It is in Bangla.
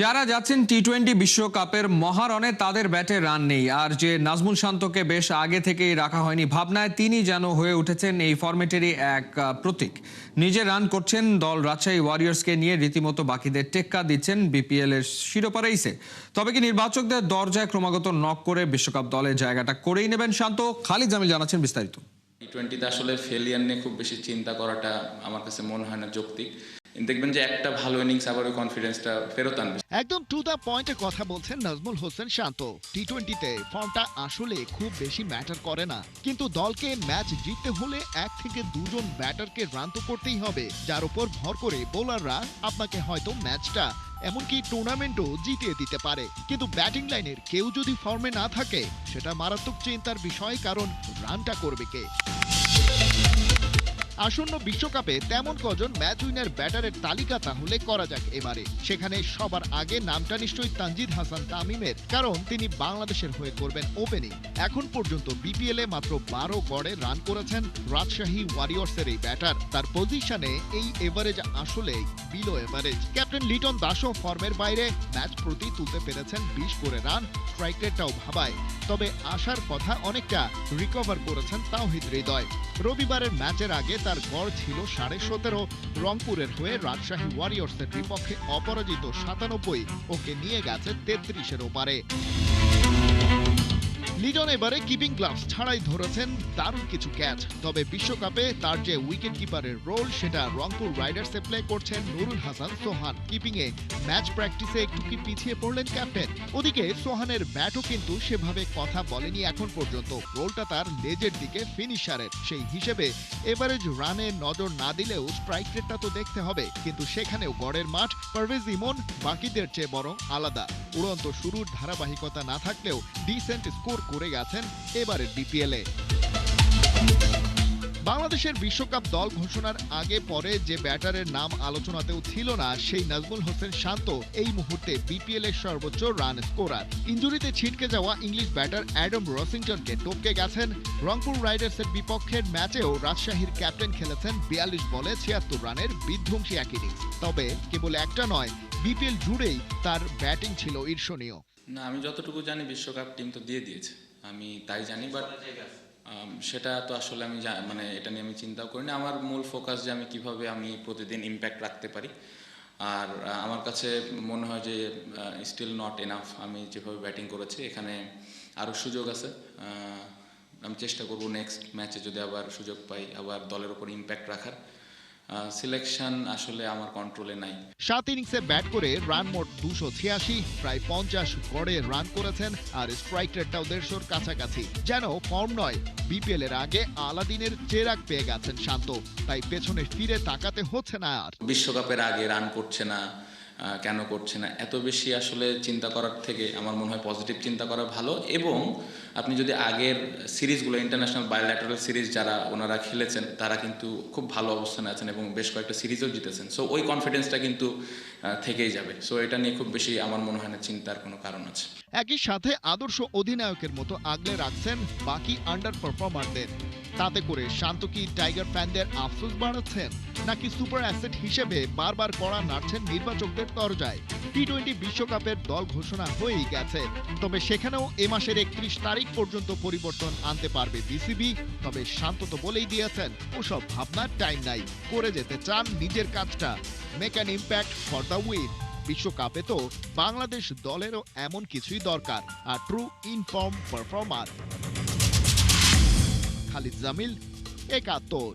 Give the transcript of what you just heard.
যারা যাচ্ছেন টি টোয়েন্টি বিশ্বকাপের মহারণে, তাদের ব্যাটে রান নেই। আর যে নাজমুল শান্তকে বেশ আগে থেকেই রাখা হয়নি ভাবনায়, তিনি যেন হয়ে উঠেছেন এই ফরম্যাটেরই এক প্রতীক। নিজে রান করছেন দল রাজশাহী ওয়ারিয়র্সকে নিয়ে, রীতিমতো বাকিদের টেক্কা দিচ্ছেন বিপিএল এর শিরোপা রেইসে। তবে কি নির্বাচকদের দরজায় ক্রমাগত নক করে বিশ্বকাপ দলের জায়গাটা করেই নেবেন শান্ত? খালিদ জামিল জানাচ্ছেন বিস্তারিত। টি টোয়েন্টিতে আসলে ফেলিয়ার নিয়ে খুব বেশি চিন্তা করাটা আমার কাছে মনে হয় না যৌক্তিক। দেখবেন যে একটা ভালো ইনিংস কনফিডেন্সটা ফেরত আনবে। একদম টু পয়েন্টে কথা বলছেন নাজমুল হোসেন শান্ত। টি টোয়েন্টিতে ফর্মটা আসলে খুব বেশি ম্যাটার করে না। কিন্তু দলকে ম্যাচ জিততে হলে এক থেকে দুজন ব্যাটারকে রান তো করতেই হবে। যার উপর ভর করে বোলাররা আপনাকে হয়তো ম্যাচটা এমনকি টুর্নামেন্টও জিতিয়ে দিতে পারে। কিন্তু ব্যাটিং লাইনের কেউ যদি ফর্মে না থাকে, সেটা মারাত্মক চিন্তার বিষয়, কারণ রানটা করবে কে? আসন্ন বিশ্বকাপে তেমন কজন ম্যাচ উইনার ব্যাটারের তালিকা তাহলে করা যাক এবারে। সেখানে সবার আগে নামটা নিশ্চয়ই তানজিদ হাসান তামিমের, কারণ তিনি বাংলাদেশের হয়ে করবেন ওপেনিং। এখন পর্যন্ত বিপিএলে মাত্র বারো গড়ে রান করেছেন রাজশাহী ওয়ারিয়র্সের এই ব্যাটার। তার পজিশনে এই এভারেজ আসলে বিলো এভারেজ। ক্যাপ্টেন লিটন দাসও ফর্মের বাইরে ম্যাচ প্রতি তুলতে পেরেছেন বিশ করে রান, স্ট্রাইক ভাবায়। তবে আসার কথা অনেকটা রিকভার করেছেন তাওহিদ হৃদয়। রবিবারের ম্যাচের আগে তার গড় ছিল সাড়ে সতেরো। রংপুরের হয়ে রাজশাহী ওয়ারিয়র্সের বিপক্ষে অপরাজিত সাতানব্বই ওকে নিয়ে গেছে তেত্রিশের ওপারে। লিডন এবারে কিপিং গ্লাভস ছাড়াই ধরেছেন দারুণ কিছু ক্যাচ তবে বিশ্বকাপে তার যে উইকেট কিপারের রোল সেটা রংপুর রাইডার্সে প্লে করছেন নুরুল হাসান সোহান। কিপিং এ ম্যাচ প্র্যাকটিসে একটু কি পিছিয়ে পড়লেন ক্যাপ্টেন ওদিকে সোহানের ব্যাটও কিন্তু সেভাবে কথা বলেনি এখন পর্যন্ত। রোলটা তার লেজের দিকে ফিনিশারের সেই হিসেবে এভারেজ রানে নজর না দিলেও স্ট্রাইক রেটটা তো দেখতে হবে। কিন্তু সেখানেও গড়ের মাঠ, পারভেজ ইমন বাকিদের চেয়ে বরং আলাদা। উড়ন্ত শুরুর ধারাবাহিকতা না থাকলেও ডিসেন্ট স্কোর করে গেছেন এবারের বিপিএল এ। বাংলাদেশের বিশ্বকাপ দল ঘোষণার আগে পরে যে ব্যাটারের নাম আলোচনাতেও ছিল না, সেই নাজমুল হোসেন শান্ত এই মুহূর্তে বিপিএল এর সর্বোচ্চ রান স্কোরার ইঞ্জুরিতে ছিটকে যাওয়া ইংলিশ ব্যাটার অ্যাডাম রসিংটনকে টপকে গেছেন রংপুর রাইডার্সের বিপক্ষের ম্যাচেও রাজশাহীর ক্যাপ্টেন খেলেছেন বিয়াল্লিশ বলে ছিয়াত্তর রানের বিধ্বংসী এক ইনিংস। তবে কেবল একটা নয় বিপিএল জুড়েই তার ব্যাটিং ছিল ঈর্ষণীয়। না, আমি যতটুকু জানি বিশ্বকাপ টিম তো দিয়ে দিয়েছে। আমি তাই জানি বাট সেটা তো আসলে আমি মানে এটা নিয়ে আমি চিন্তাও করি না আমার মূল ফোকাস যে আমি কীভাবে আমি প্রতিদিন ইম্প্যাক্ট রাখতে পারি। আর আমার কাছে মনে হয় যে স্টিল নট এনাফ আমি যেভাবে ব্যাটিং করেছি এখানে আরও সুযোগ আছে। আমি চেষ্টা করব নেক্সট ম্যাচে যদি আবার সুযোগ পাই আবার দলের উপর ইম্প্যাক্ট রাখার। সিলেকশন আসলে আমার কন্ট্রোলে নাই। সাত ইনিংসে ব্যাট করে রান মোট দুশো ছিয়াশি প্রায় পঞ্চাশ গড়ে রান করেছেন আর স্ট্রাইক রেটটাও দেড়শোর কাছাকাছি। যেন ফর্ম নয় বিপিএল এর আগে আলাদিনের চেরাক পেয়ে গেছেন শান্ত। তাই পেছনে ফিরে তাকাতে হচ্ছে না আর। বিশ্বকাপের আগে রান করছে না কেন করছে না? এত বেশি আসলে চিন্তা করার থেকে আমার মনে হয় পজিটিভ চিন্তা করা ভালো এবং আপনি যদি আগের সিরিজগুলো ইন্টারন্যাশনাল বায়োল্যাটারাল সিরিজ যারা ওনারা খেলেছেন, তারা কিন্তু খুব ভালো অবস্থানে আছেন এবং বেশ কয়েকটা সিরিজও জিতেছেন। সো ওই কনফিডেন্সটা কিন্তু থেকেই যাবে। সো এটা নিয়ে খুব বেশি আমার মনে হয় না চিন্তার কোনো কারণ আছে। একই সাথে আদর্শ অধিনায়কের মতো আগলে রাখছেন বাকি আন্ডার পারফর্মারদের তাতে করে শান্ত কি টাইগার ফ্যানদের আফসোস বাড়াচ্ছেন? নাকি সুপার অ্যাসেট হিসেবে বারবার কড়া নাড়ছেন নির্বাচকদের দরজায় টি টোয়েন্টি বিশ্বকাপের দল ঘোষণা হয়েই গেছে। তবে সেখানেও এ মাসের একত্রিশ তারিখ পর্যন্ত পরিবর্তন আনতে পারবে বিসিবি। তবে শান্ত তো বলেই দিয়েছেন, ওসব ভাবনার টাইম নাই। করে যেতে চান নিজের কাজটা। Make an impact for the win বিশ্বকাপে তো বাংলাদেশ দলেরও এমন কিছুই দরকার, আর true in-form performer Khalid Jamil, একাত্তর।